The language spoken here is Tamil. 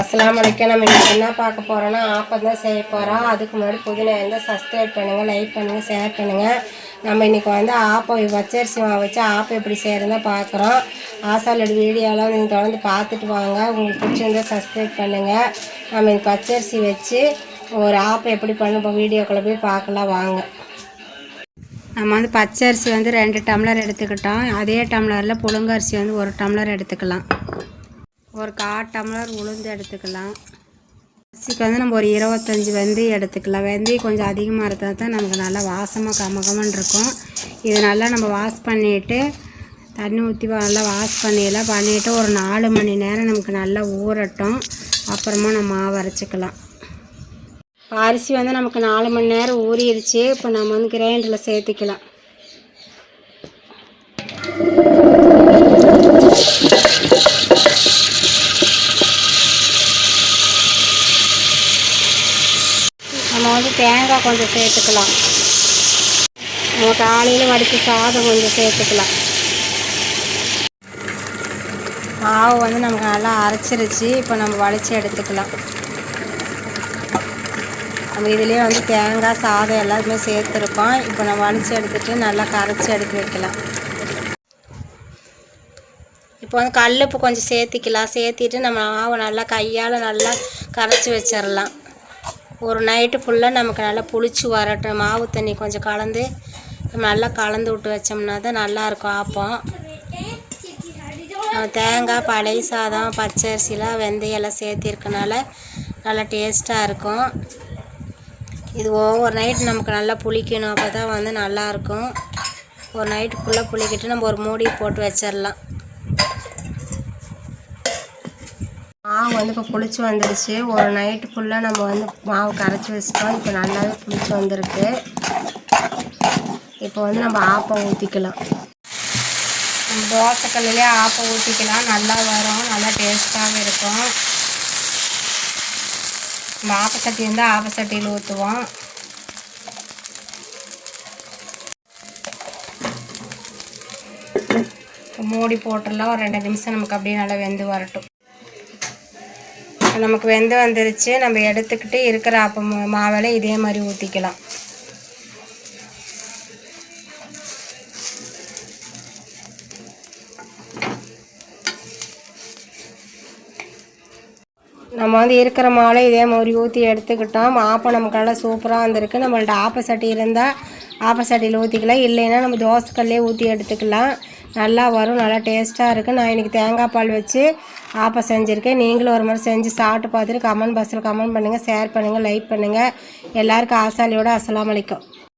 அஸ்லாம் வலைக்கம் நம்ம இன்னைக்கு என்ன பார்க்க போகிறோன்னா ஆப்பம் தான் செய்ய போகிறோம் அதுக்கு முன்னாடி புதினா இருந்தால் சப்ஸ்கிரைப் பண்ணுங்கள் லைக் பண்ணுங்கள் ஷேர் பண்ணுங்கள் நம்ம இன்றைக்கி வந்து ஆப்பம் பச்சரிசி மாவு வச்சு ஆப்பம் எப்படி செய்கிறதா பார்க்குறோம் ஆசாலோட வீடியோலாம் நீங்கள் தொடர்ந்து பார்த்துட்டு வாங்க. உங்களுக்கு பிடிச்சிருந்தா சப்ஸ்கிரைப் பண்ணுங்கள் நம்ம இந்த பச்சரிசி வச்சு ஒரு ஆப்பம் எப்படி பண்ண இப்போ வீடியோக்குள்ளே போய் பார்க்கலாம் வாங்க. நம்ம வந்து பச்சரிசி வந்து ரெண்டு டம்ளர் எடுத்துக்கிட்டோம். அதே டம்ளரில் புழுங்கரிசி வந்து ஒரு டம்ளர் எடுத்துக்கலாம். ஒரு கால் டம்ளர் உளுந்து எடுத்துக்கலாம். அரிசிக்கு வந்து நம்ம ஒரு இருபத்தஞ்சி வெந்தயம் எடுத்துக்கலாம். வெந்தயம் கொஞ்சம் அதிகமாக இருந்தால் தான் நமக்கு நல்லா வாசமாக கமகமன்னு இருக்கும். இது நல்லா நம்ம வாஷ் பண்ணிவிட்டு தண்ணி ஊற்றி நல்லா வாஷ் பண்ணிடலாம். பண்ணிவிட்டு ஒரு நாலு மணி நேரம் நமக்கு நல்லா ஊறட்டும். அப்புறமா நம்ம மாவு அரைச்சிக்கலாம். அரிசி வந்து நமக்கு நாலு மணி நேரம் ஊறிடுச்சு. இப்போ நம்ம வந்து கிரைண்டரில் சேர்த்துக்கலாம். வந்து தேங்காய் கொஞ்சம் சேர்த்துக்கலாம். நம்ம காலையில் வடித்து சாதம் கொஞ்சம் சேர்த்துக்கலாம். மாவு வந்து நமக்கு நல்லா அரைச்சிருச்சு. இப்போ நம்ம வடித்து எடுத்துக்கலாம். நம்ம இதுலேயே வந்து தேங்காய் சாதம் எல்லாத்துமே சேர்த்துருக்கோம். இப்போ நம்ம வடித்து எடுத்துட்டு நல்லா கரைச்சி எடுத்து வைக்கலாம். இப்போ வந்து கல்லுப்பு கொஞ்சம் சேர்த்திக்கலாம். சேர்த்திட்டு நம்ம மாவை நல்லா கையால் நல்லா கரைச்சி வச்சிடலாம் ஒரு நைட்டு ஃபுல்லாக நமக்கு நல்லா புளிச்சு வரட்டும். மாவு தண்ணி கொஞ்சம் கலந்து நம்ம நல்லா கலந்து விட்டு வச்சோம்னா தான் நல்லாயிருக்கும் ஆப்பம். நம்ம தேங்காய் பழைய சாதம் பச்சரிசிலாம் வெந்தயம் எல்லாம் சேர்த்திருக்கனால நல்லா டேஸ்ட்டாக இருக்கும். இது ஒவ்வொரு நைட் நமக்கு நல்லா புளிக்கணும். அப்போ தான் வந்து நல்லாயிருக்கும் ஒரு நைட்டு ஃபுல்லாக புளிக்கிட்டு நம்ம ஒரு மூடி போட்டு வச்சிடலாம் மாவு வந்து இப்போ புளிச்சு வந்துடுச்சு ஒரு நைட்டு ஃபுல்லாக நம்ம வந்து மாவு கரைச்சி வச்சிட்டோம். இப்போ நல்லாவே புளிச்சு வந்திருக்கு. இப்போ வந்து நம்ம ஆப்பம் ஊற்றிக்கலாம் தோசைக்கல்லே ஆப்பம் ஊற்றிக்கலாம் நல்லா வரும். நல்லா டேஸ்ட்டாகவும் இருக்கும். நம்ம ஆப்பச்சட்டி இருந்தால் ஆப்பச்சட்டியில் ஊற்றுவோம் மூடி போட்டுடலாம். ஒரு ரெண்டு நிமிஷம் நமக்கு அப்படியே நல்லா வெந்து வரட்டும். நமக்கு வெந்து வந்துருச்சு நம்ம எடுத்துக்கிட்டு இருக்கிற ஆப்பம் மாவில் இதே மாதிரி ஊற்றிக்கலாம் நம்ம வந்து இருக்கிற மாலை இதே மாதிரி ஊற்றி எடுத்துக்கிட்டோம். ஆப்பம் நமக்கு நல்லா சூப்பராக வந்திருக்கு. நம்மள்ட்ட ஆப்ப சட்டி இருந்தால் ஆப்ப சட்டியில் ஊற்றிக்கலாம் இல்லைன்னா நம்ம தோசைக்கல்லே ஊற்றி எடுத்துக்கலாம். நல்லா வரும் நல்லா டேஸ்ட்டாக இருக்குது நான் இன்றைக்கி தேங்காய் பால் வச்சு ஆப்பம் செஞ்சுருக்கேன். நீங்களும் ஒரு மாதிரி செஞ்சு சாப்பிட்டு பார்த்துட்டு கமெண்ட் பாக்ஸில் கமெண்ட் பண்ணுங்கள் ஷேர் பண்ணுங்கள் லைக் பண்ணுங்கள் எல்லாருக்கும் ஆசாலியோட அஸ்லாம் வலைக்கும்